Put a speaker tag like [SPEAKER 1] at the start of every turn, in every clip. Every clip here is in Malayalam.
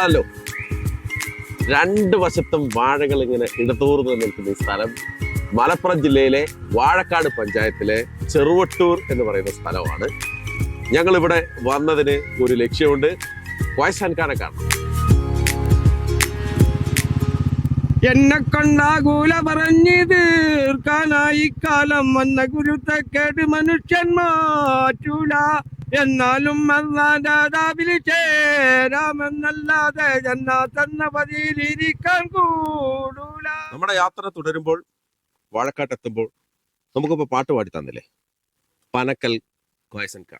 [SPEAKER 1] കൊള്ളാമല്ലോ രണ്ട് വശത്തും വാഴകൾ ഇങ്ങനെ ഇടതൂർന്ന് നിൽക്കുന്ന ഈ സ്ഥലം മലപ്പുറം ജില്ലയിലെ വാഴക്കാട് പഞ്ചായത്തിലെ ചെറുവട്ടൂർ എന്ന് പറയുന്ന സ്ഥലമാണ്. ഞങ്ങൾ ഇവിടെ വന്നതിന് ഒരു ലക്ഷ്യമുണ്ട്. വയസ്സാൻകാരെ കാണണം കാണാം.
[SPEAKER 2] എന്നെ കൊണ്ടാകൂല പറഞ്ഞു തീർക്കാനായി കാലം വന്ന ഗുരുത്തക്കേട് മനുഷ്യൻ മാറ്റൂല. എന്നാലും അന്നാദാവിൽ ചേരാമെന്നല്ലാതെ ജന്നാത്തെന്ന പതിയിലിരിക്കാൻ കൂടൂല.
[SPEAKER 1] നമ്മുടെ യാത്ര തുടരുമ്പോൾ വാഴക്കാട്ട് എത്തുമ്പോൾ നമുക്കിപ്പോ പാട്ട് പാടി തന്നില്ലേ? പനക്കൽ കോയസൻക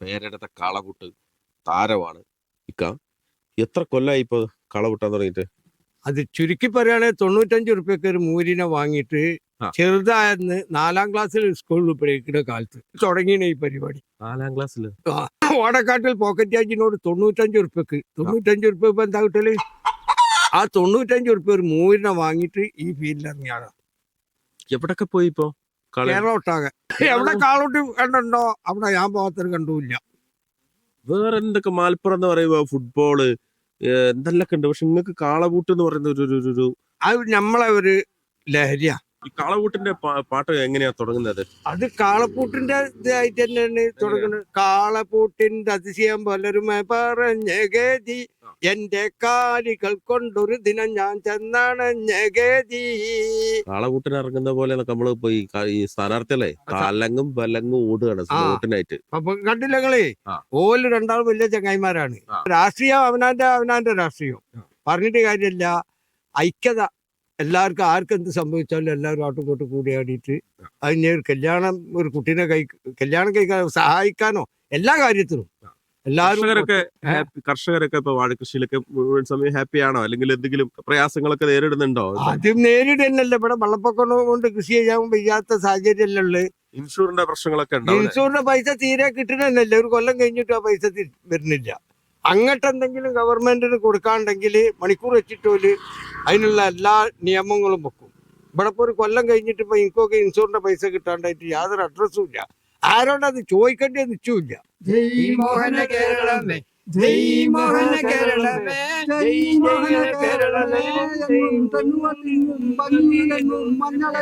[SPEAKER 1] പേരെടുത്ത കളകുട്ട് താരമാണ് ഇക്ക എത്ര കൊല്ലായി ഇപ്പൊ കാളകൂട്ടാൻ തുടങ്ങിയിട്ട്?
[SPEAKER 2] അത് ചുരുക്കി പറയുകയാണെങ്കിൽ തൊണ്ണൂറ്റഞ്ച് റുപ്യക്ക് ഒരു മൂരിനെ വാങ്ങിയിട്ട്
[SPEAKER 1] ആ.
[SPEAKER 2] ചെറുതായെന്ന് നാലാം ക്ലാസ്സിൽ സ്കൂളിൽ പഠിക്കുന്ന കാലത്ത് തുടങ്ങിയ ഈ പരിപാടി.
[SPEAKER 1] നാലാം ക്ലാസ്സിൽ
[SPEAKER 2] ഓടക്കാട്ടിൽ പോക്കറ്റ് ചാർജിനോട് തൊണ്ണൂറ്റഞ്ച് ഉറുപ്പ്യക്ക്. തൊണ്ണൂറ്റഞ്ച് ഉറുപ്പ്യ ഇപ്പൊ എന്താ കിട്ടൽ? ആ തൊണ്ണൂറ്റഞ്ച് ഉറുപ്പ്യ ഒരു മൂവിനെ വാങ്ങിയിട്ട് ഈ ഫീൽഡിൽ ഇറങ്ങിയാണ്
[SPEAKER 1] എവിടൊക്കെ പോയി ഇപ്പോ?
[SPEAKER 2] കേരളം ഒട്ടാകെ. എവിടെ കാളോട്ട് കണ്ടുണ്ടോ അവിടെ ഞാൻ പോകാത്തൊരു കണ്ടുമില്ല
[SPEAKER 1] വേറെ എന്തൊക്കെ മലപ്പുറം എന്ന് പറയുമ്പോ ഫുട്ബോൾ എന്തെല്ലാം ഉണ്ട്. പക്ഷെ നിങ്ങൾക്ക് കാളകൂട്ട് എന്ന് പറയുന്ന ഒരു ഒരു- ഒരു ഒരു
[SPEAKER 2] അത് നമ്മളെ ഒരു ലഹരിയാ.
[SPEAKER 1] ഈ കാളകൂട്ടിന്റെ പാട്ട് എങ്ങനെയാ തുടങ്ങുന്നത്?
[SPEAKER 2] അത് കാളപ്പൂട്ടിന്റെ ഇതായിട്ട് തന്നെയാണ് തുടങ്ങുന്നത്. കാളപ്പൂട്ടിന്റെ അതിശയം പലരുമേ പറഞ്ഞ ഗതി. എന്റെ കാലികൾ കൊണ്ടൊരു ദിനം ഞാൻ ചെന്നണഞ്ഞ ഗതി.
[SPEAKER 1] കാളകൂട്ടിന് ഇറങ്ങുന്ന പോലെ നമ്മൾ പോയി ക- ഈ സ്ഥാനാർത്ഥികളെ കാലങ്ങും വലങ്ങും ഓടുകയാണ്
[SPEAKER 2] ആ.
[SPEAKER 1] വോട്ടിനായിട്ട്
[SPEAKER 2] അപ്പൊ കണ്ടില്ലങ്ങളേ
[SPEAKER 1] ആ.
[SPEAKER 2] ഓൽ രണ്ടാളും വലിയ ചങ്ങായിമാരാണ്.
[SPEAKER 1] ആ.
[SPEAKER 2] രാഷ്ട്രീയം അവനാന്റെ അവനാന്റെ രാഷ്ട്രീയം. പറഞ്ഞിട്ട് കാര്യമില്ല. ഐക്യത എല്ലാവർക്കും ആർക്കെന്ത് സംഭവിച്ചാലും എല്ലാവരും ആട്ടും ഇങ്ങോട്ടും കൂടിയാടിയിട്ട് അതിന് ഒരു കല്യാണം ഒരു കുട്ടീനെ കൈ കല്യാണം കഴിക്കാൻ സഹായിക്കാനോ എല്ലാ കാര്യത്തിനും. എല്ലാവരും
[SPEAKER 1] കർഷകരൊക്കെ ഇപ്പൊ വാഴകൃഷിയിലൊക്കെ മുഴുവൻ സമയം ഹാപ്പി ആണോ അല്ലെങ്കിൽ എന്തെങ്കിലും പ്രയാസങ്ങളൊക്കെ നേരിടുന്നുണ്ടോ?
[SPEAKER 2] ആദ്യം നേരിടുന്നല്ല ഇവിടെ വെള്ളപ്പൊക്കം കൊണ്ട് കൃഷി ചെയ്യാൻ വയ്യാത്ത സാഹചര്യമല്ലേ
[SPEAKER 1] ഇൻഷുറിന്റെ പ്രശ്നങ്ങളൊക്കെ ഇൻഷുറിന്റെ
[SPEAKER 2] ഇൻഷൂറിന്റെ പൈസ തീരെ കിട്ടണമെന്നല്ലേ ഒരു കൊല്ലം കഴിഞ്ഞിട്ട് ആ പൈസ വരുന്നില്ല. അങ്ങോട്ട് എന്തെങ്കിലും ഗവൺമെന്റിന് കൊടുക്കാണ്ടെങ്കിൽ മണിക്കൂർ വെച്ചിട്ടോൽ അതിനുള്ള എല്ലാ നിയമങ്ങളും വെക്കും. ഇവിടെ ഇപ്പോൾ ഒരു കൊല്ലം കഴിഞ്ഞിട്ട് ഇപ്പൊ എനിക്കൊക്കെ ഇൻഷുറിന്റെ പൈസ കിട്ടാണ്ടായിട്ട് യാതൊരു അഡ്രസ്സും ഇല്ല. ആരോടത് ചോദിക്കേണ്ടി നിശ്ചയമില്ല
[SPEAKER 3] ജയ് മോഹന കേരളമേ ജയ് മോഹന കേരളമേ ജയ് മോഹന കേരളമേ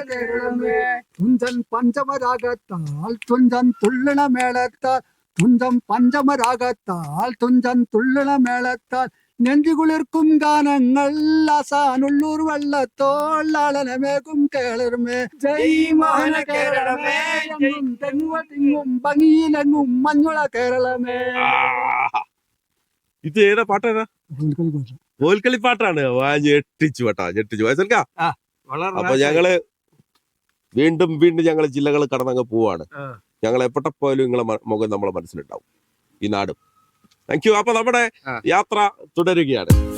[SPEAKER 3] കേരളമേ. തുഞ്ചൻ പഞ്ചമരാഗത്താൽ തുഞ്ചൻ തുള്ളണ മേളത്താൽ തുഞ്ചം പഞ്ചമരാഗത്താൽ തുഞ്ചൻ തുള്ളണ മേളത്താൽ നെഞ്ചുകുളിർക്കും ഗാനങ്ങൾ അസാനുള്ളൂർ വെള്ളത്തോളാളനമേകും കേളർമേ ജയ് മഹന കേരളമേ തെങ്ങും ഭംഗിയിലെങ്ങും മഞ്ഞുള കേരളമേ
[SPEAKER 1] ഇത് ഏതാ പാട്ടാ കോൽക്കളി പാട്ടാണ്. വാ ഞെട്ടിച്ചു കേട്ടാ ഞെട്ടിച്ചു. വയസ്സൽക്കാ അപ്പൊ ഞങ്ങൾ വീണ്ടും വീണ്ടും ഞങ്ങൾ ജില്ലകൾ കടന്നങ്ങ് പോവാണ്. ഞങ്ങൾ എവിടെ പോയാലും നിങ്ങളെ മുഖം നമ്മളെ മനസ്സിലുണ്ടാവും. ഈ നാടും. താങ്ക് യു അപ്പൊ നമ്മുടെ യാത്ര തുടരുകയാണ്.